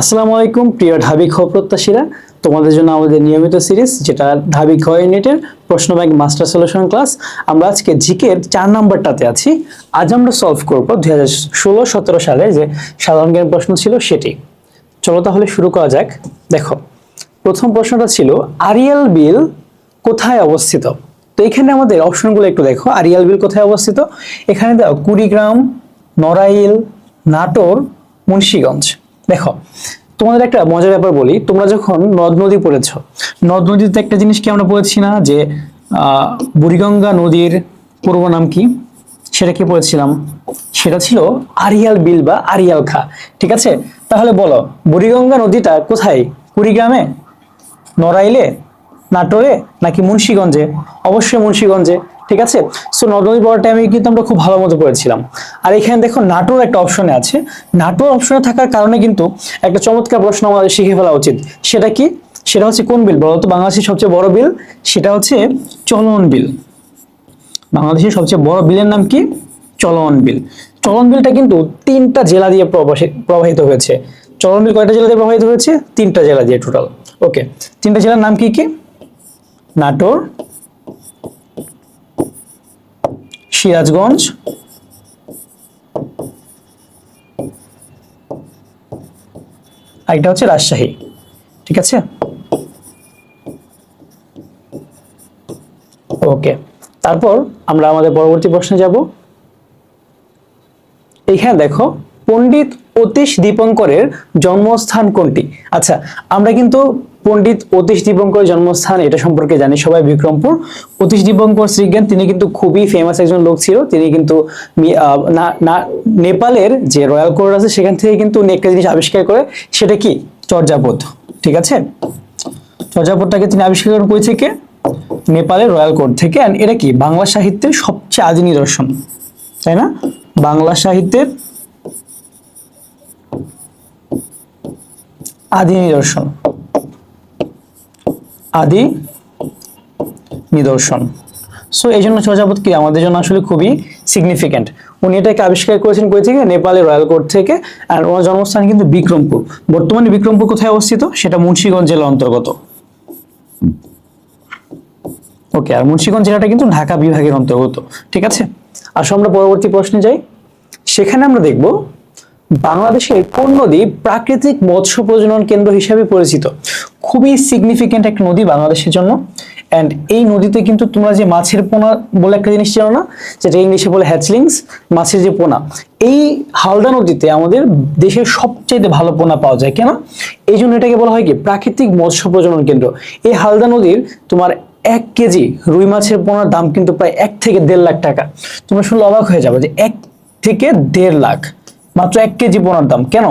আসসালামু আলাইকুম, প্রিয় ঢাবি খ প্রত্যাশীরা। তোমাদের জন্য আমাদের নিয়মিত সিরিজ, যেটা ঢাবি খ ইউনিটের প্রশ্ন ব্যাংক মাস্টার সলিউশন ক্লাস। আমরা আজকে জিকের চার নাম্বারটাতে আছি। আজ আমরা সলভ করব দুই হাজার ষোলো, সতেরো সালে যে সাধারণ জ্ঞান প্রশ্ন ছিল সেটি। চলো তাহলে শুরু করা যাক। দেখো, প্রথম প্রশ্নটা ছিল, আরিয়াল বিল কোথায় অবস্থিত? তো এখানে আমাদের অপশনগুলো একটু দেখো। আরিয়াল বিল কোথায় অবস্থিত? এখানে দাও কুড়িগ্রাম, নড়াইল, নাটোর, মুন্সিগঞ্জ। দেখো, তোমাদের একটা মজার ব্যাপার বলি। তোমরা যখন নদ নদী পড়েছ, নদ নদীতে একটা জিনিস কি আমরা পড়েছি না? যে বুড়িগঙ্গা নদীর পূর্ব নাম কি? সেটা কি পড়েছিলাম? সেটা ছিল আরিয়াল বিল বা আরিয়াল খা। ঠিক আছে? তাহলে বলো, বুড়িগঙ্গা নদীটা কোথায়? কুড়িগ্রামে? নড়াইলে? নাটোরে? নাকি মুন্সিগঞ্জে? অবশ্যই মুন্সিগঞ্জে। ঠিক আছে? সো নদী পড়ার টাইমে কিন্তু আমরা খুব ভালো মতো পড়েছিলাম। আর এখানে দেখো, নাটোর একটা অপশনে আছে। নাটোর অপশনে থাকার কারণে কিন্তু একটা চমৎকার প্রশ্ন আমাদের শিখে ফেলা উচিত। সেটা কি? সেটা হচ্ছে কোন বিল? বলতো বাংলাদেশের সবচেয়ে বড় বিল? সেটা হচ্ছে চলন বিল। বাংলাদেশের সবচেয়ে বড় বিলের নাম কি? চলন বিল। চলন বিলটা কিন্তু তিনটা জেলা দিয়ে প্রবাহিত হয়েছে। চলন বিল কয়টা জেলা দিয়ে প্রবাহিত হয়েছে? তিনটা জেলা দিয়ে টোটাল ওকে তিনটা জেলার নাম কি কি? নাটোর সিরাজগঞ্জ। আরেকটা হচ্ছে রাজশাহী, ঠিক আছে? ওকে, তারপর আমরা আমাদের পরবর্তী প্রশ্নে যাব। এইখানে দেখো, পণ্ডিত অতীশ দীপঙ্করের জন্মস্থান কোনটি? আচ্ছা আমরা কিন্তু পণ্ডিত অতীশ দীপঙ্করের জন্মস্থান, এটা সম্পর্কে জানি সবাই, বিক্রমপুর। অতীশ দীপঙ্কর শ্রীজ্ঞান, তিনি কিন্তু খুবই ফেমাস একজন লোক ছিল। তিনি কিন্তু নেপালের যে রয়্যাল কোর্ট আছে, সেখান থেকে কিন্তু একটা জিনিস আবিষ্কার করে, সেটা কি? চর্যাপদ, ঠিক আছে? চর্যাপদটাকে তিনি আবিষ্কার করেন থেকে? নেপালের রয়্যাল কোর্ট থেকে। এটা কি? বাংলা সাহিত্যের সবচেয়ে আদি নিদর্শন তাই না? বাংলা সাহিত্যের আদি নিদর্শন আদি নিদর্শন। সো এই জন্য চর্যাপদ কি? আমাদের জন্য আসলে খুবই সিগনিফিক্যান্ট উনি এটাকে আবিষ্কার করেছেন কই থেকে? নেপালের রয়্যাল কোর্ট থেকে। আর ওনার জন্মস্থান কিন্তু বিক্রমপুর। বর্তমানে বিক্রমপুর কোথায় অবস্থিত? সেটা মুন্সিগঞ্জ জেলার অন্তর্গত। ওকে আর মুন্সিগঞ্জ জেলাটা কিন্তু ঢাকা বিভাগের অন্তর্গত। ঠিক আছে? আসো আমরা পরবর্তী প্রশ্নে যাই। সেখানে আমরা দেখব, বাংলাদেশের কোন নদী প্রাকৃতিক মৎস্য প্রজনন কেন্দ্র হিসেবে পরিচিত? খুবই সিগনিফিক্যান্ট একটা নদী বাংলাদেশের জন্য। অ্যান্ড এই নদীতে কিন্তু তোমরা যে মাছের পোনা বলে একটা জিনিস ছিল না? যেটা ইংলিশে বলে হ্যাচলিংস মাছের যে পোনা। এই হালদা নদীতে আমাদের দেশের সবচেয়ে ভালো পোনা পাওয়া যায়, কেন? এই জন্য এটাকে বলা হয় কি? প্রাকৃতিক মৎস্য প্রজনন কেন্দ্র। এই হালদা নদীর তোমার এক কেজি রুই মাছের পোনার দাম কিন্তু প্রায় এক থেকে দেড় লাখ টাকা। তোমরা শুনলে অবাক হয়ে যাবে যে এক থেকে দেড় লাখ। মাত্র এক কেজি পোনার দাম। কেন?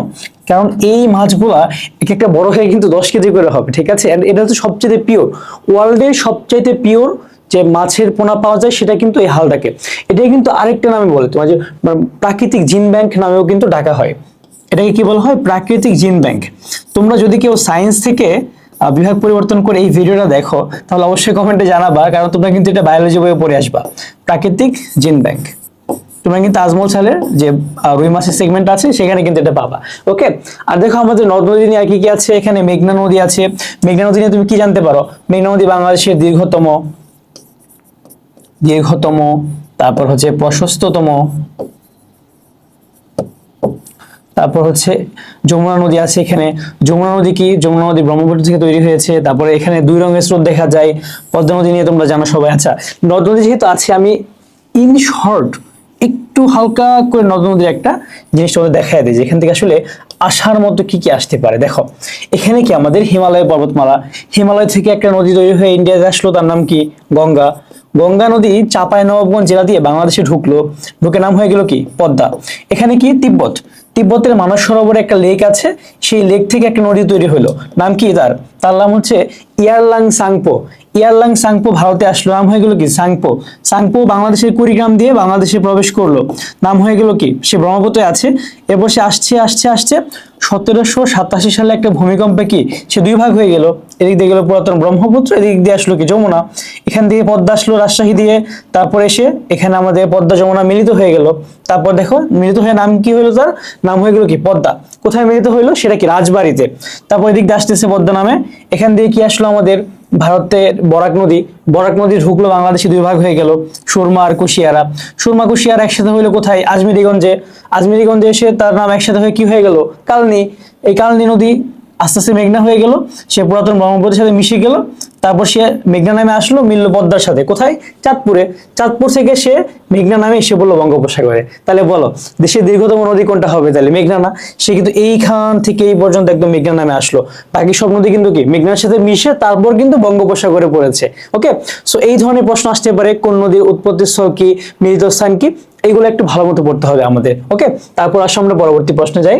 কারণ এই মাছগুলা এক একটা বড় হয়ে কিন্তু দশ কেজি করে হবে, ঠিক আছে? এটা হচ্ছে সবচেয়ে পিওর ওয়ার্ল্ডের সবচাইতে পিওর যে মাছের পোনা পাওয়া যায়, সেটা কিন্তু এই হালদাকে। এটাই কিন্তু আরেকটা নামে বলে তোমার যে মানে প্রাকৃতিক জিন ব্যাংক নামেও কিন্তু ডাকা হয়। এটাকে কি বলা হয়? প্রাকৃতিক জিন ব্যাংক। তোমরা যদি কেউ সায়েন্স থেকে বিভাগ পরিবর্তন করে এই ভিডিওটা দেখো, তাহলে অবশ্যই কমেন্টে জানাবা, কারণ তোমরা কিন্তু এটা বায়োলজি বইয়ে পড়ে আসবা। প্রাকৃতিক জিন ব্যাংক। তোমরা কিন্তু আজমল সালের যে রুই মাছের সেগমেন্ট আছে, সেখানে কিন্তু এটা পাবা। ওকে? আর দেখো আমাদের নদ নদী নিয়ে আর কি কি আছে? এখানে মেঘনা নদী আছে। মেঘনা নদী নিয়ে তুমি কি জানতে পারো? মেঘনা নদী বাংলাদেশের দীর্ঘতম দীর্ঘতম, তারপর হচ্ছে প্রশস্ততম, তারপর হচ্ছে যমুনা নদী আছে এখানে। যমুনা নদী কি? যমুনা নদী ব্রহ্মপুত্র থেকে তৈরি হয়েছে। তারপরে এখানে দুই রঙের স্রোত দেখা যায়। পদ্মা নদী নিয়ে তোমরা জানো সবাই। আচ্ছা নদ নদী যেহেতু আছে, আমি ইন শর্ট একটু হালকা করে নদ নদীর একটা জিনিস তোমাদের দেখায় দিই যেখান থেকে আসলে আসার মতো কি কি আসতে পারে। দেখো, এখানে কি আমাদের হিমালয় পর্বতমালা। হিমালয় থেকে একটা নদী তৈরি হয়ে ইন্ডিয়াতে আসলো, তার নাম কি? গঙ্গা। গঙ্গা নদী চাপাই নবাবগঞ্জ জেলা দিয়ে বাংলাদেশে ঢুকলো। ঢুকে নাম হয়ে গেল কি? পদ্মা। এখানে কি? তিব্বত। তিব্বতের মানস সরোবরে একটা লেক আছে, সেই লেক থেকে একটা নদী তৈরি হলো। নাম কি তার? তার নাম হচ্ছে ইয়ারলাং সাংপো। ইয়ারলাং সাংপো ভারতে আসলো। নাম হয়ে গেল কি? সাংপো। সাংপো বাংলাদেশের কুড়িগ্রাম দিয়ে বাংলাদেশে প্রবেশ করল। নাম হয়ে গেল কি? সে ব্রহ্মপুত্রে আছে। এরপর সে আসছে আসছে আসছে। সতেরোশো সাতাশি সালে একটা ভূমিকম্পে কি? সে দুই ভাগ হয়ে গেল। এদিক দিয়ে গেল পুরাতন ব্রহ্মপুত্র, এদিক দিয়ে আসলো কি? যমুনা। এখান দিয়ে পদ্মা আসলো রাজশাহী দিয়ে। তারপর এসে এখানে আমাদের পদ্মা, যমুনা মিলিত হয়ে গেল। তারপর দেখো, মিলিত হয়ে নাম কি হলো তার? নাম হয়ে গেল কি? পদ্মা। কোথায় মিলিত হইল? সেটা কি? রাজবাড়িতে। তারপর এদিক দিয়ে আসতেছে পদ্মা নামে। এখান দিয়ে কি আসলো আমাদের? ভারতের বরাক নদী বরাক নদী ঢুকলো বাংলাদেশে দুই ভাগ হয়ে গেল, সুরমা আর কুশিয়ারা। সুরমা, কুশিয়ারা একসাথে হইল কোথায়? আজমিরিগঞ্জে। আজমিরিগঞ্জে এসে তার নাম একসাথে হয়ে কি হয়ে গেল? কালনি। এই কালনি নদী আস্তে আস্তে মেঘনা হয়ে গেল, সে পুরাতন ব্রহ্মপুরের সাথে মিশে গেল তারপর সে মেঘনা নামে আসলো, মিলল পদ্মার সাথে। কোথায়? চাঁদপুরে। চাঁদপুর থেকে সে মেঘনা নামে এসে বলল বঙ্গোপসাগরে। তাহলে বলো, দেশের দীর্ঘতম নদী কোনটা হবে? তাহলে মেঘনা না? সে কিন্তু এইখান থেকে এই পর্যন্ত একদম মেঘনা নামে আসলো। বাকি সব নদী কিন্তু কি? মেঘনার সাথে মিশে তারপর কিন্তু বঙ্গোপসাগরে পড়েছে। ওকে সো এই ধরনের প্রশ্ন আসতে পারে, কোন নদীর উৎপত্তি স্থল কি, মিলিত স্থান কি? এইগুলো একটু ভালো মতো পড়তে হবে আমাদের। ওকে তারপর আসলে আমরা পরবর্তী প্রশ্নে যাই।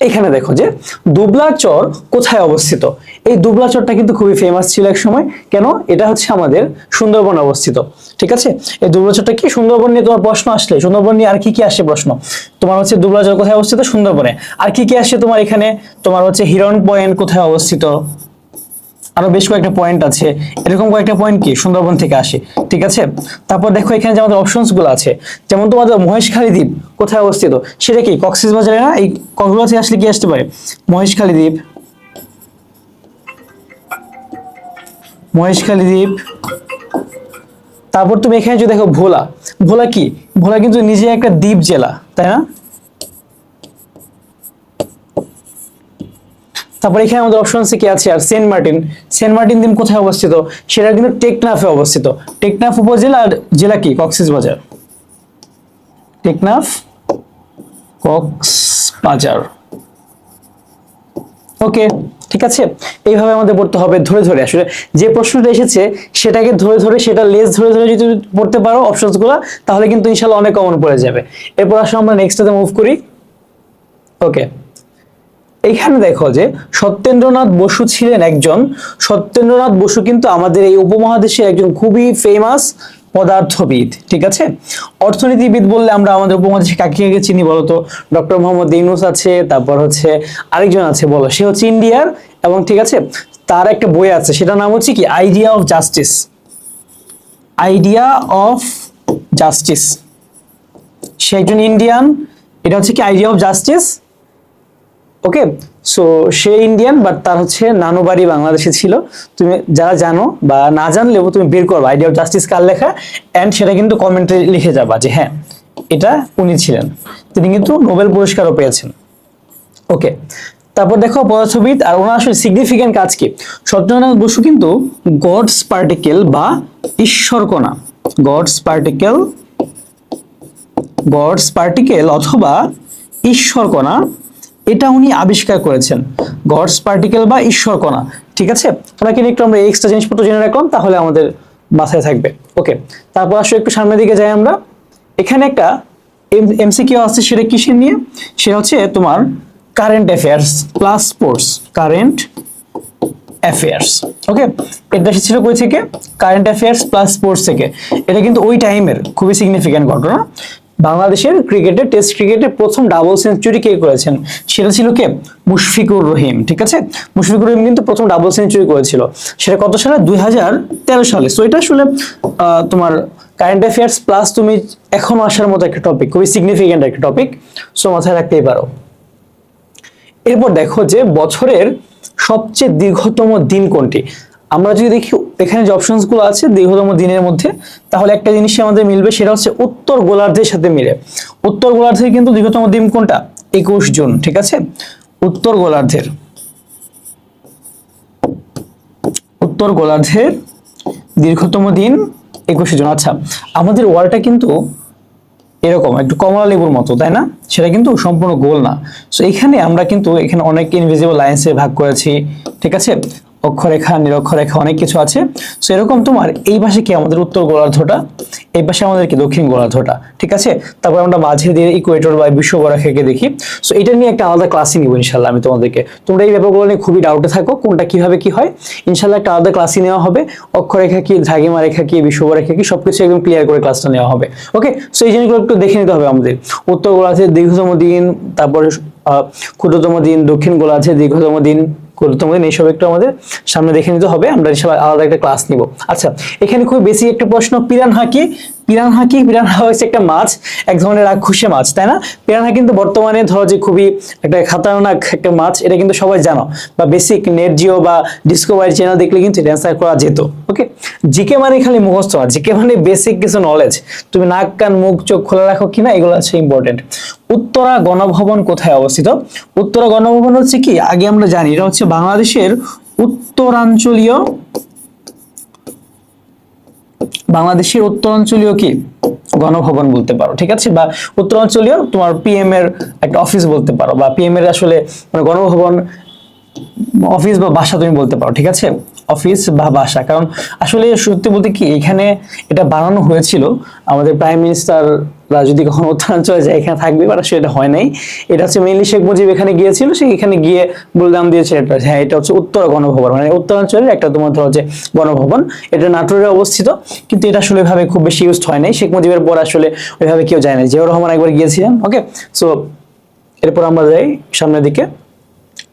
এখানে দেখো যে দুবলাচর কোথায় অবস্থিত? এই দুবলা চরটা কিন্তু খুবই ফেমাস ছিল এক সময়। কেন? এটা হচ্ছে আমাদের সুন্দরবন অবস্থিত। ঠিক আছে? এই দুবলাচরটা কি? সুন্দরবন নিয়ে তোমার প্রশ্ন আসলে। সুন্দরবন নিয়ে আর কি কি আসে প্রশ্ন? তোমার হচ্ছে দুবলা চর কোথায় অবস্থিত? সুন্দরবনে। আর কি কি আসে তোমার এখানে? তোমার হচ্ছে হিরণ পয়েন্ট কোথায় অবস্থিত? আরও বেশ কয়েকটা পয়েন্ট আছে। এরকম কয়েকটা পয়েন্ট কি? সুন্দরবন থেকে আসে। ঠিক আছে? তারপর দেখো এখানে যে আমাদের অপশনসগুলো আছে। যেমন তোমাদের মহেশখালী দ্বীপ কোথায় অবস্থিত? সেটা কি? কক্সিস বাজারে না? এই কক্সবাজার থেকে আসলে কি আসতে পারে? মহেশখালী দ্বীপ। মহেশখালী দ্বীপ। তারপর তুমি এখানে যদি দেখো ভোলা। ভোলা কি? ভোলা কিন্তু নিজে একটা দ্বীপ জেলা, তাই না? তারপর এখানে আমাদের অপশন সি কি আছে আর সেন্ট মার্টিন। সেন্ট মার্টিন দ্বীপ কোথায় অবস্থিত? সেটা কিন্তু টেকনাফে অবস্থিত। টেকনাফ উপজেলা আর জেলা কি? কক্সবাজার। টেকনাফ, কক্সবাজার। ওকে, ঠিক আছে? এইভাবে আমাদের পড়তে হবে ধরে ধরে। আসলে যে প্রশ্নটা এসেছে, সেটাকে ধরে ধরে, সেটা লেস ধরে ধরে যদি পড়তে পারো অপশনসগুলা, তাহলে কিন্তু ইনশাল্লাহ অনেক কমন পড়ে যাবে। এরপর আসলে আমরা নেক্সটটাতে মুভ করি। ওকে। এইখানে দেখো যে সত্যেন্দ্রনাথ বসু ছিলেন একজন। সত্যেন্দ্রনাথ বসু কিন্তু আমাদের এই উপমহাদেশের একজন খুবই ফেমাস পদার্থবিদ, ঠিক আছে? অর্থনীতিবিদ বললে আমরা আমাদের উপমহাদেশে কাকে কাকে চিনি বলতো ডক্টর মোহাম্মদ ইউনুস আছে, তারপর হচ্ছে আরেকজন আছে বলো, সে হচ্ছে ইন্ডিয়ার এবং ঠিক আছে, তার একটা বই আছে, সেটার নাম হচ্ছে কি? Idea of justice idea of justice সে একজন ইন্ডিয়ান এটা হচ্ছে কি? Idea of justice okay so say Indian but তার হচ্ছে নানু বাড়ি বাংলাদেশে ছিল। তুমি যারা জানো বা না জানলেও তুমি বের করবা আইডিয়া অফ জাস্টিস কার লেখা? অ্যান্ড সেটা কিন্তু কমেন্টে লিখে যাবা যে হ্যাঁ এটা উনি ছিলেন। তিনি কিন্তু নোবেল পুরস্কারও পেয়েছেন। ওকে তারপর দেখো পদার্থবিদ, আর ওনার আসলে সিগনিফিক্যান্ট কাজ কি? সত্যনারায়ণ বসু কিন্তু গডস পার্টিকেল বা ঈশ্বরকণা। গডস পার্টিকেল গডস পার্টিকেল অথবা ঈশ্বরকণা এটা উনি আবিষ্কার করেছেন। গডস পার্টিকেল বা ঈশ্বরকণা ঠিক আছে? ওনাকে নিয়ে একটু আমরা এক্সট্রা জিনিসপত্র জেনে রাখলাম, তাহলে আমাদের মাথায় থাকবে। ওকে তারপর আসলে একটু সামনের দিকে যাই আমরা। এখানে একটা এমসিকিউ আছে সেটা কিসের নিয়ে? সেটা হচ্ছে তোমার current affairs plus sports current affairs okay এটা এসেছিল কই থেকে? কারেন্ট অ্যাফেয়ার্স প্লাস স্পোর্টস থেকে। এটা কিন্তু ওই টাইমের খুবই সিগনিফিক্যান্ট ঘটনা। বাংলাদেশের ক্রিকেটে টেস্ট ক্রিকেটে প্রথম ডাবল সেঞ্চুরি কে করেছেন? সেটা ছিল কে? মুশফিকুর রহিম, ঠিক আছে? মুশফিকুর রহিম কিন্তু প্রথম ডাবল সেঞ্চুরি করেছিল। সেটা কত সালে? দুই হাজার তেরো সালে। সো এটা আসলে তোমার কারেন্ট অ্যাফেয়ার্স প্লাস তুমি এখনও আসার মতো একটা টপিক খুবই সিগনিফিক্যান্ট একটা টপিক সো মাথায় রাখতেই পারো। এরপর দেখো যে বছরের সবচেয়ে দীর্ঘতম দিন কোনটি? আমরা যদি দেখি, এখানে যে অপশনসগুলো আছে দীর্ঘতম দিনের মধ্যে, তাহলে একটা জিনিসই আমাদের মিলবে, সেটা হচ্ছে উত্তর গোলার্ধের সাথে মিলে। উত্তর গোলার্ধের কিন্তু দীর্ঘতম দিন কোনটা? একুশ জুন, ঠিক আছে? উত্তর গোলার্ধের। উত্তর গোলার্ধের দীর্ঘতম দিন একুশে জুন। আচ্ছা আমাদের ওয়ালটা কিন্তু এরকম, একটু কমলা লেবুর মতো, তাই না? সেটা কিন্তু সম্পূর্ণ গোল না। সো এখানে আমরা কিন্তু, এখানে অনেক ইনভিজিবল লাইন্সে ভাগ করেছি, ঠিক আছে? অক্ষরেখা, নিরক্ষরেখা অনেক কিছু আছে। সো এরকম তোমার এই পাশে কি আমাদের উত্তর গোলার্ধটা? এই পাশে আমাদের কি দক্ষিণ গোলার্ধটা? ঠিক আছে? তারপর আমরা মাঝে দিয়ে ইকুয়েটর বা বিশ্ববরেখাকে দেখি। সো এটা নিয়ে একটা আলাদা ক্লাসই নিব ইনশাল্লাহ আমি তোমাদেরকে। তোমরা এই ব্যাপারগুলো নিয়ে খুবই ডাউটে থাকো, কোনটা কীভাবে কি হয়। ইনশাল্লাহ একটা আলাদা ক্লাসই নেওয়া হবে। অক্ষরেখা কি দ্রাঘিমা রেখা কি বিশ্ববরেখা কি, সবকিছু একদম ক্লিয়ার করে ক্লাসটা নেওয়া হবে। ওকে সো এই জিনিসগুলো একটু দেখে নিতে হবে আমাদের। উত্তর গোলার্ধের দীর্ঘতম দিন, তারপরে ক্ষুদ্রতম দিন, দক্ষিণ গোলার্ধের দীর্ঘতম দিন ক্ষুদ্রতম এই সব একটু আমাদের সামনে দেখে নিতে হবে, আমরা এসব আলাদা একটা ক্লাস নিব। আচ্ছা এখানে খুব বেশি একটা প্রশ্ন পিরানহা কি পিরানহা কি পিরানহা হচ্ছে একটা মাছ, এক ধরনের রাক্ষসে মাছ, তাই না? পিরানহা কিন্তু বর্তমানে ধরো যে খুবই একটা খাতারনাক একটা মাছ, এটা কিন্তু সবাই জানো। বা বেসিক নেট জিও বা ডিসকভারি চ্যানেল দেখলে কিন্তু এটা করা যেত ওকে জিকে মানে খালি মুখস্থ না জিকে মানে বেসিক কিছু নলেজ তুমি নাক, কান, মুখ, চোখ খোলা রাখো কিনা এগুলো হচ্ছে ইম্পর্টেন্ট উত্তরা গণভবন কোথায় অবস্থিত? উত্তরা গণভবন হচ্ছে কি? আগে আমরা জানি, এটা হচ্ছে বাংলাদেশের উত্তরাঞ্চলীয় বাংলাদেশের উত্তরাঞ্চলীয় কি? গণভবন বলতে পারো, ঠিক আছে? বা উত্তরাঞ্চলীয় তোমার পিএম এর একটা অফিস বলতে পারো, বা পিএম এর আসলে মানে গণভবন অফিস বা বাসা তুমি বলতে পারো, ঠিক আছে? অফিস বা বাসা। কারণ আসলে সত্যি বলতে কি, এখানে এটা বানানো হয়েছিল। আমাদের প্রাইম মিনিস্টাররা যদি কখনো উত্তরাঞ্চলে যায়, এখানে থাকবে, বাট এটা হয় নাই। এটা হচ্ছে মেইনলি শেখ মুজিব এখানে গিয়েছিল, সে এখানে গিয়ে বললাম দিয়েছে এটা হ্যাঁ এটা হচ্ছে উত্তর গণভবন। মানে উত্তরাঞ্চলের একটা তোমার ধরো যে গণভবন, এটা নাটোরে অবস্থিত। কিন্তু এটা আসলে ভাবে খুব বেশি ইউজ হয় নাই। শেখ মুজিবের পর আসলে ওইভাবে কেউ যায় না জিয়াউর রহমান একবার গিয়েছিলেন ওকে সো এরপর আমরা যাই সামনের দিকে।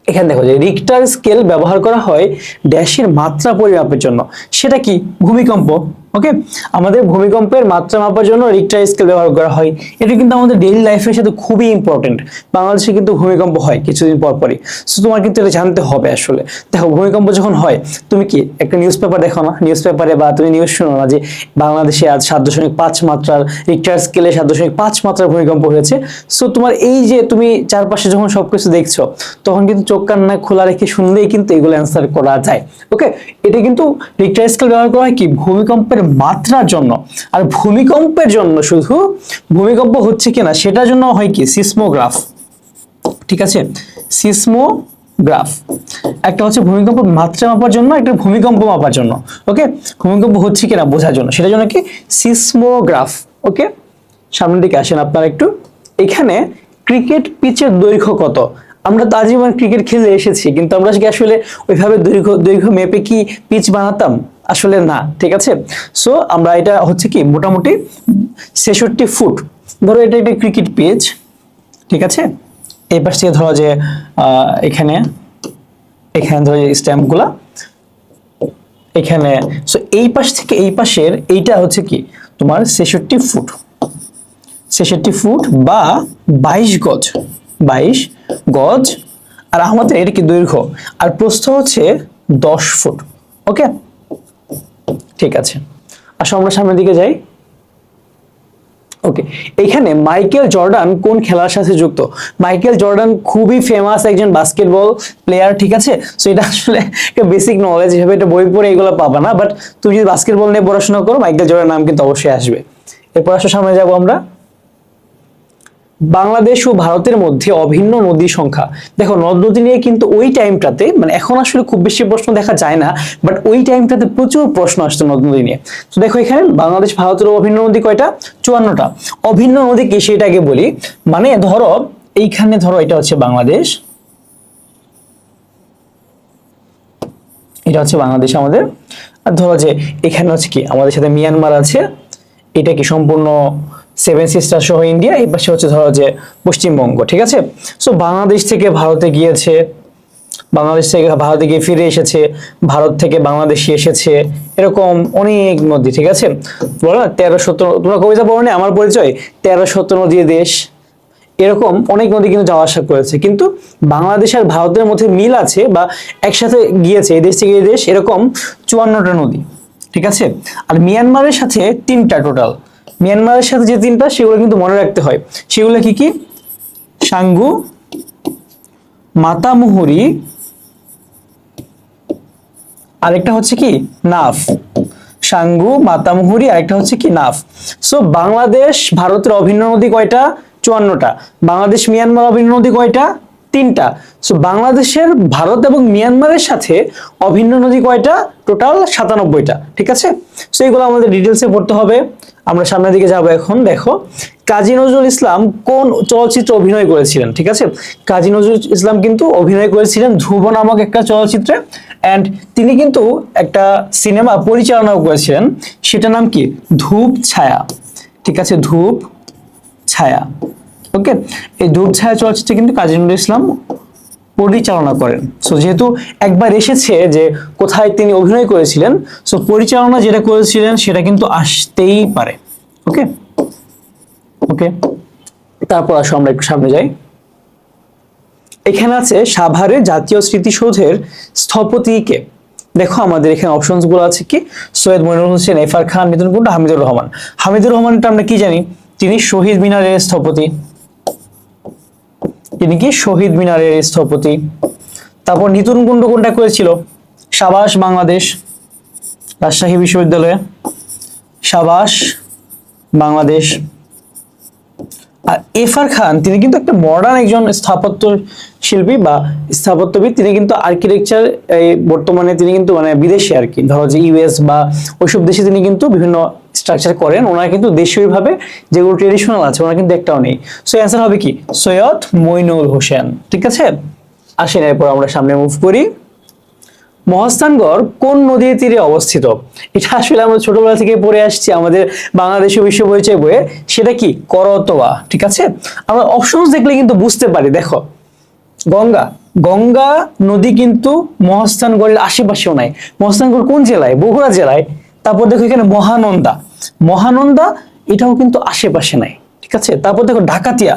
এখানে দেখো যে রিক্টার স্কেল ব্যবহার করা হয় ড্যাশের মাত্রা পরিমাপের জন্য। সেটা কি? ভূমিকম্প। ওকে আমাদের ভূমিকম্পের মাত্রা মাপার জন্য রিক্টার স্কেল ব্যবহার করা হয়। এটা কিন্তু আমাদের ডেইলি লাইফের সাথে খুবই ইম্পর্টেন্ট বাংলাদেশে কিন্তু ভূমিকম্প হয় কিছুদিন পর পরই। সো তোমার কিন্তু এটা জানতে হবে আসলে। দেখো, ভূমিকম্প যখন হয়, তুমি কি একটা নিউজ পেপার দেখো না? নিউজ পেপারে বা তুমি নিউজ শোনো না যে বাংলাদেশে আজ সাত দশমিক পাঁচ মাত্রার রিক্টার স্কেলে সাত দশমিক পাঁচ মাত্রার ভূমিকম্প হয়েছে। সো তোমার এই যে তুমি চারপাশে যখন সবকিছু দেখছ, তখন কিন্তু চোখ কান না খোলা রেখে শুনলেই কিন্তু এগুলো অ্যান্সার করা যায়। ওকে এটা কিন্তু রিক্টার স্কেল ব্যবহার করা হয় কি? ভূমিকম্পের মাত্রার জন্য আর ভূমিকম্পের জন্য শুধু ভূমিকম্প হচ্ছে কিনা সেটার জন্য হয় কি? সিসমোগ্রাফ। ঠিক আছে? সিসমোগ্রাফ। একটা হচ্ছে ভূমিকম্প মাত্রা মাপার জন্য, একটা ভূমিকম্প মাপার জন্য। ওকে? ভূমিকম্প হচ্ছে কিনা বোঝার জন্য। সেটার জন্য কি? সিসমোগ্রাফ। ওকে? সামনের দিকে আসেন আপনারা একটু। এখানে ক্রিকেট পিচের দৈর্ঘ্য কত? আমরা তো আজীবন ক্রিকেট খেলে এসেছি, কিন্তু আমরা আসলে ওইভাবে দৈর্ঘ্য দৈর্ঘ্য মেপে কি পিচ বানাতাম? আসলে না, ঠিক আছে? সো আমরা এটা হচ্ছে কি, মোটামুটি ছেষট্টি ফুট। ধরো এটা একটা ক্রিকেট পেজ ঠিক আছে? এই পাশ থেকে ধরো যে এখানে এখানে ধরো যে স্ট্যাম্পগুলা এখানে সো এই পাশ থেকে এই পাশের এইটা হচ্ছে কি, তোমার ছেষট্টি ফুট। ছেষট্টি ফুট বা বাইশ গজ বাইশ গজ। আর আমাদের এটা কি দৈর্ঘ্য? আর প্রস্থ হচ্ছে দশ ফুট ওকে ঠিক আছে। আসো আমরা সামনের দিকে যাই। ওকে এখানে মাইকেল জর্ডান কোন খেলার সাথে যুক্ত? মাইকেল জর্ডান খুবই ফেমাস একজন বাস্কেটবল প্লেয়ার ঠিক আছে? সো এটা আসলে একটা বেসিক নলেজ হিসেবে এটা বই পড়ে এগুলো পাবা না বাট তুমি যদি বাস্কেটবল নিয়ে পড়াশোনা করো, মাইকেল জর্ডান নাম কিন্তু অবশ্যই আসবে। এরপর আসো, সামনে যাব আমরা। বাংলাদেশ ও ভারতের মধ্যে অভিন্ন নদী সংখ্যা। দেখো নদ নদী নিয়ে কিন্তু ওই টাইমটাতে মানে এখন আসলে খুব বেশি প্রশ্ন দেখা যায় না বাট ওই টাইমটাতে প্রচুর প্রশ্ন আসতো নদ নদী নিয়ে। তো দেখো এখানে বাংলাদেশ, ভারতের অভিন্ন নদী কয়টা? চুয়ান্নটা। অভিন্ন নদী কি সেটাকে বলি। মানে ধরো, এইখানে ধরো এটা হচ্ছে বাংলাদেশ। এটা হচ্ছে বাংলাদেশ আমাদের। আর ধরো যে এখানে হচ্ছে কি, আমাদের সাথে মিয়ানমার আছে। এটা কি সম্পূর্ণ সেভেন সিস্টার সহ ইন্ডিয়া এই পাশে হচ্ছে ধরো যে পশ্চিমবঙ্গ, ঠিক আছে? সো বাংলাদেশ থেকে ভারতে গিয়েছে, বাংলাদেশ থেকে ভারতে গিয়ে ফিরে এসেছে, ভারত থেকে বাংলাদেশে এসেছে, এরকম অনেক নদী, ঠিক আছে? বলো না, তেরো সতেরো, তোমরা কবিতা পড়ো আমার পরিচয়, তেরো সতেরো নদী দেশ, এরকম অনেক নদী কিন্তু যাওয়া আসা করেছে। কিন্তু বাংলাদেশ আর ভারতের মধ্যে মিল আছে বা একসাথে গিয়েছে, এই দেশ থেকে এই দেশ, এরকম চুয়ান্নটা নদী, ঠিক আছে? আর মিয়ানমারের সাথে তিনটা টোটাল মিয়ানমারের সাথে যে তিনটা, সেগুলো কিন্তু মনে রাখতে হয়। সেগুলো কি কি? সাঙ্গু, মাতামুহুরি, আরেকটা হচ্ছে কি? নাফ। সাঙ্গু, মাতামুহুরি, আরেকটা হচ্ছে কি? নাফ। সো বাংলাদেশ, ভারতের অভিন্ন নদী কয়টা? চুয়ান্নটা। বাংলাদেশ, মিয়ানমার অভিন্ন নদী কয়টা? তিনটা। সো বাংলাদেশের, ভারত এবং মিয়ানমারের সাথে অভিন্ন নদী কয়টা? টোটাল সাতানব্বইটা। ঠিক আছে? সো এগুলো আমাদের ডিটেলসে পড়তে হবে। আমরা সামনের দিকে যাব এখন, দেখো। কাজী নজরুল ইসলাম কোন চলচ্চিত্রে অভিনয় করেছিলেন, ঠিক আছে? কাজী নজরুল ইসলাম কিন্তু অভিনয় করেছিলেন ধ্রুব নামক একটা চলচ্চিত্রে। অ্যান্ড তিনি কিন্তু একটা সিনেমা পরিচালনাও করেছিলেন, সেটার নাম কি? ধূপ ছায়া, ঠিক আছে? ধূপ ছায়া ওকে এই ধূপ ছায়া চলচ্চিত্রে কিন্তু কাজী নজরুল ইসলাম পরিচালনা করেন। সো যেহেতু একবার এসেছে যে কোথায় তিনি অভিনয় করেছিলেন সো পরিচালনা যেটা করেছিলেন সেটা কিন্তু আসতেই পারে। ওকে ওকে তারপর আসো আমরা একটু সামনে যাই। এখানে আছে সাভারে জাতীয় স্মৃতিসৌধের স্থপতিকে দেখো আমাদের এখানে অপশনসগুলো আছে কি? সৈয়দ মইনুল হোসেন এফার খান নিতুন কুন্ডু, হামিদুর রহমান। হামিদুর রহমানটা আমরা কি জানি? তিনি শহীদ মিনারের স্থপতি। তিনি কি শহীদ মিনারের স্থপতি? তারপর নিতুন কুন্ডু কোনটা করেছিল? সাবাস, বাংলাদেশ রাজশাহী বিশ্ববিদ্যালয়ে। সাবাস, বাংলাদেশ। আর এফার খান, তিনি কিন্তু একটা মডার্ন একজন স্থাপত্য শিল্পী বা স্থাপত্যবিদ। তিনি কিন্তু আর্কিটেকচার এই বর্তমানে তিনি কিন্তু মানে বিদেশে আর কি। ধরো যে ইউএস বা ওইসব দেশে তিনি কিন্তু বিভিন্ন স্ট্রাকচার করেন, ওনারা কিন্তু দেশীয়ভাবে যেগুলো ট্রেডিশনাল আছে, ওনারা কিন্তু একটাও নেই। সো অ্যান্সার হবে কি? সৈয়দ মইনুল হোসেন। ঠিক আছে? আসেন এরপর আমরা সামনে মুভ করি। মহাস্থানগড় কোন নদীর তীরে অবস্থিত? এটা আসলে আমরা ছোটবেলা থেকে পড়ে আসছি, আমাদের বাংলাদেশীয় বিশ্ব পরিচয় বইয়ে। সেটা কি? করতোয়া। ঠিক আছে? আমরা অপশনস দেখলে কিন্তু বুঝতে পারি। দেখো, গঙ্গা। গঙ্গা নদী কিন্তু মহাস্থানগড়ের আশেপাশেও নাই। মহাস্থানগড় কোন জেলায়? বগুড়া জেলায়। তারপর দেখো এখানে মহানন্দা। মহানন্দা, এটাও কিন্তু আশেপাশে নাই, ঠিক আছে? তারপর দেখো ডাকাতিয়া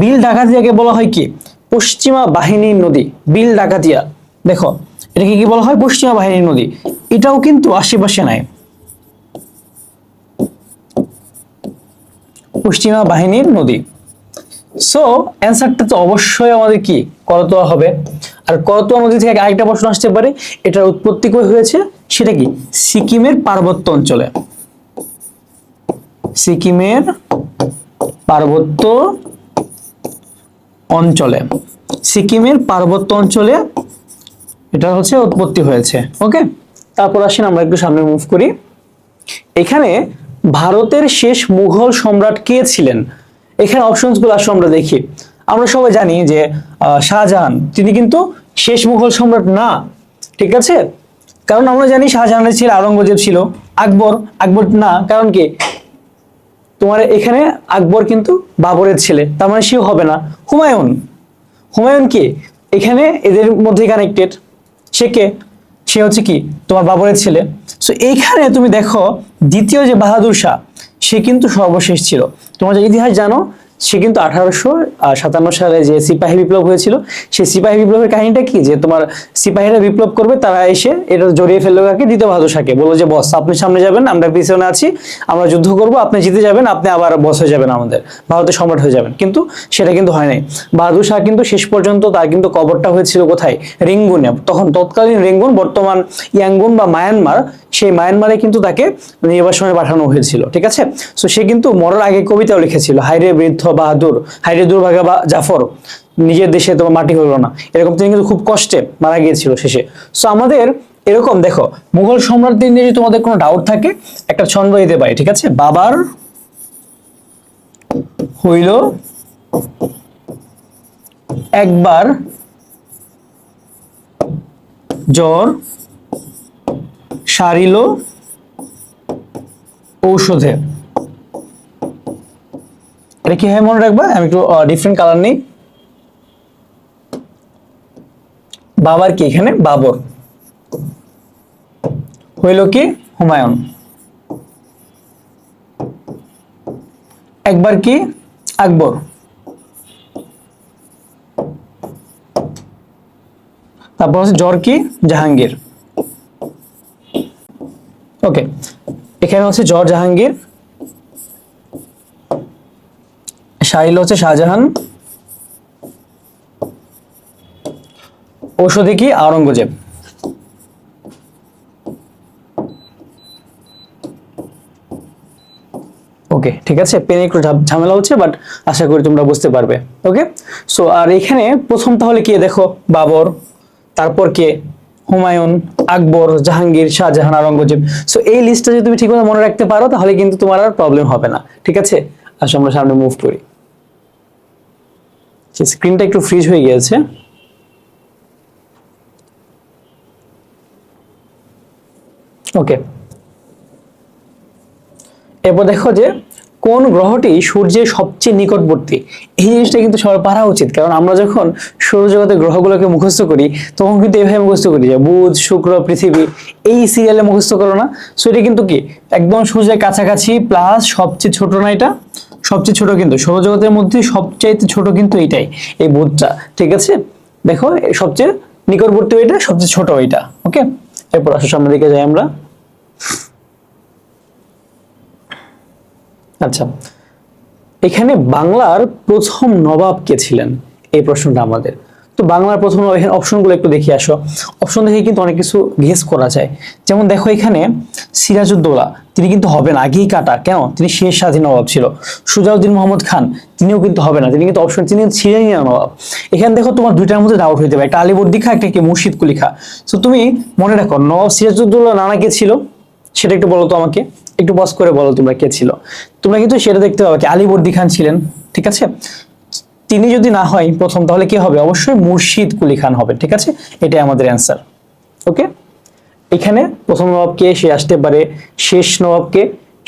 বিল ডাকাতিয়াকে বলা হয় কি? পশ্চিমা বাহিনীর নদী, বিল ডাকাতিয়া দেখো, এটাকে কি বলা হয়? পশ্চিমা বাহিনীর নদী। এটাও কিন্তু আশেপাশে নাই। পশ্চিমা বাহিনীর নদী। সো অ্যান্সারটা তো অবশ্যই আমাদের কি? করতোয়া হবে। আর করতোয়া নদী থেকে আরেকটা প্রশ্ন আসতে পারে? এটার উৎপত্তি কই হয়েছে? সেটা কি? সিকিমের পার্বত্য অঞ্চলে। সিকিমের পার্বত্য অঞ্চলে। সিকিমের পার্বত্য অঞ্চলে এটা হচ্ছে উৎপত্তি হয়েছে। ওকে তারপর আসেন আমরা একটু সামনে মুভ করি। এখানে ভারতের শেষ মুঘল সম্রাট কে ছিলেন? এখানে অপশনসগুলো আসলে আমরা দেখি। আমরা সবাই জানি যে শাহজাহান, তিনি কিন্তু শেষ মুঘল সম্রাট না, ঠিক আছে? কারণ আমরা জানি শাহজাহানের ছিল আওরঙ্গজেব ছিল, আকবর আকবর না, কারণ কি? তোমার এখানে আকবর কিন্তু বাবরের ছেলে, তার মানে সেও হবে না। হুমায়ুন হুমায়ুন কে? এখানে এদের মধ্যে কানেক্টেড সে কে? সে হচ্ছে কি? তোমার বাবরের ছেলে। সো এইখানে তুমি দেখো, দ্বিতীয় যে বাহাদুর শাহ, সে কিন্তু সর্বশেষ ছিল। তোমার যে ইতিহাস জানো সে কিন্তু আঠারোশো সাতান্ন সালে যে সিপাহী বিপ্লব হয়েছিল, সেই সিপাহী বিপ্লবের কাহিনীটা কি? যে তোমার সিপাহীরা বিপ্লব করবে, তারা এসে এটা জড়িয়ে ফেলল কাকে? দ্বিতীয় বাহাদুর শাহকে। বলল যে, বস, আপনি সামনে যাবেন, আমরা পিছনে আছি, আমরা যুদ্ধ করব, আপনি জিতে যাবেন, আপনি আবার বস হয়ে যাবেন আমাদের। ভারতের সম্রাট হয়ে যাবেন। কিন্তু সেটা কিন্তু হয় নাই। বাহাদুর শাহ কিন্তু শেষ পর্যন্ত তার কিন্তু কবরটা হয়েছিল কোথায়? রিঙ্গুনে। তখন তৎকালীন রিঙ্গুন, বর্তমান ইয়াঙ্গুন বা মায়ানমার, সেই মায়ানমারে কিন্তু তাকে নির্বাসনে পাঠানো হয়েছিল, ঠিক আছে? সো সে কিন্তু মরার আগে কবিতাও লিখেছিল হাইরে বৃদ্ধ বাহাদুর হাইরে দুর্ভাগা বা জাফর, নিজের দেশে তোমার মাটি হলো না। এরকম তিনি কিন্তু খুব কষ্টে মারা গিয়েছিল শেষে। সো আমাদের এরকম দেখো, মুঘল সম্রাটদের নিয়ে যদি তোমাদের কোনো ডাউট থাকে, একটা ছন্দ দিতে পারি, ঠিক আছে? বাবার হইল একবার জ্বর সারিল ঔষধে। এটা কি হয় মনে রাখবা? আমি একটু ডিফারেন্ট কালার নেই। বাবার কি এখানে? বাবর। হইল কি? হুমায়ুন। একবার কি? আকবর। তারপর হচ্ছে জ্বর কি? জাহাঙ্গীর। ওকে। এখানে হচ্ছে জ্বর, জাহাঙ্গীর। শাহিল হচ্ছে শাহজাহান। ঔষধি কি? আওরঙ্গজেব। ওকে ঠিক আছে? পেনে একটু ঝাম- ঝামেলা হচ্ছে বাট আশা করি তোমরা বুঝতে পারবে। ওকে সো আর এখানে প্রথম তাহলে কে? দেখো, বাবর, তারপর কে? হুমায়ুন, আকবর, জাহাঙ্গীর, শাহজাহান, আওরঙ্গজেব। সো এই লিস্টটা যদি তুমি ঠিকমতো মনে রাখতে পারো, তাহলে কিন্তু তোমার আর প্রবলেম হবে না। ঠিক আছে? আসো, আমরা সামনে মুভ করি। স্ক্রিনটা একটু ফ্রিজ হয়ে গিয়েছে। ওকে এরপর দেখো যে কোন গ্রহটি সূর্যের সবচেয়ে নিকটবর্তী। এই জিনিসটা কিন্তু সবার পারা উচিত, কারণ আমরা যখন সৌরজগতের গ্রহগুলোকে মুখস্থ করি, তখন কিন্তু এভাবে মুখস্থ করি যে বুধ, শুক্র, পৃথিবী, এই সিরিয়ালে মুখস্থ করো না। সো এটা কিন্তু কি? একদম সূর্যের কাছাকাছি প্লাস সবচেয়ে ছোট না এটা? সবচেয়ে ছোট কিন্তু, সৌরজগতের মধ্যে সবচাইতে ছোট কিন্তু এটাই এই বুধটা, ঠিক আছে? দেখো সবচেয়ে নিকটবর্তী এটা সবচেয়ে ছোট এটা ওকে এরপর আসো সামনের দিকে যাই আমরা। আচ্ছা এখানে বাংলার প্রথম নবাব কে ছিলেন? এই প্রশ্নটা আমাদের। তো বাংলার প্রথম এখানে অপশনগুলো একটু দেখে আসো। অপশন দেখে কিন্তু অনেক কিছু গেস করা যায়। যেমন দেখো এখানে, সিরাজউদ্দৌলা, তিনি কিন্তু হবেন আগেই কাটা। কেন? তিনি শেষ স্বাধীন নবাব ছিল। সুজাউদ্দিন মোহাম্মদ খান, তিনিও কিন্তু হবে না। তিনি কিন্তু অপশন তিনি না নবাব। এখানে দেখো তোমার দুইটার মধ্যে ডাউট হইতে পারে একটা আলিবর্দি খা একটা কি মুর্শিদ কুলি খা তো তুমি মনে রাখো, নবাব সিরাজউদ্দৌলা নানা কে ছিল? সেটা একটু বলো তো আমাকে। একটু বস করে বলো তোমরা কে ছিল। তোমরা কিন্তু সেটা দেখতে পাবে। কি আলিবর্দি খান ছিলেন, ঠিক আছে? তিনি যদি না হয় প্রথম, তাহলে কি হবে? অবশ্যই মুর্শিদ কুলি খান হবে, ঠিক আছে? এটাই আমাদের অ্যান্সার ওকে এখানে প্রথম নবাবকে, সে আসতে পারে শেষ নবাবকে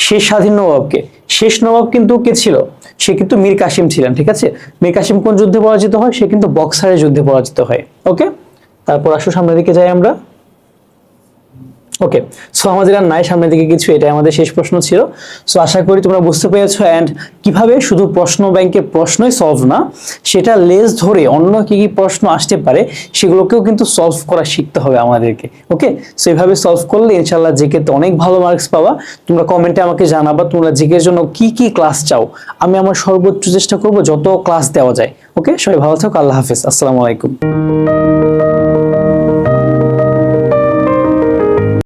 শেষ স্বাধীন নবাবকে। শেষ নবাব কিন্তু কে ছিল? সে কিন্তু মীর কাসিম ছিলেন, ঠিক আছে? মীর কাসিম কোন যুদ্ধে পরাজিত হয়? সে কিন্তু বক্সারের যুদ্ধে পরাজিত হয় ওকে তারপর আসো সামনের দিকে যাই আমরা। ওকে সো আমাদের আর নাই সামনের দিকে কিছু, এটাই আমাদের শেষ প্রশ্ন ছিল। সো আশা করি তোমরা বুঝতে পেরেছ অ্যান্ড কীভাবে শুধু প্রশ্ন ব্যাংকের প্রশ্নই সলভ না, সেটা লেজ ধরে অন্য কি কি প্রশ্ন আসতে পারে, সেগুলোকেও কিন্তু সলভ করা শিখতে হবে আমাদেরকে। ওকে সো এইভাবে সলভ করলে ইনশাল্লাহ জিকে তে অনেক ভালো মার্কস পাবা। তোমরা কমেন্টে আমাকে জানাবা, তোমরা জিকের জন্য কি কি ক্লাস চাও। আমি আমার সর্বোচ্চ চেষ্টা করব যত ক্লাস দেওয়া যায়। ওকে সবাই ভালো থাকো, আল্লাহ হাফিজ, আসসালামু আলাইকুম।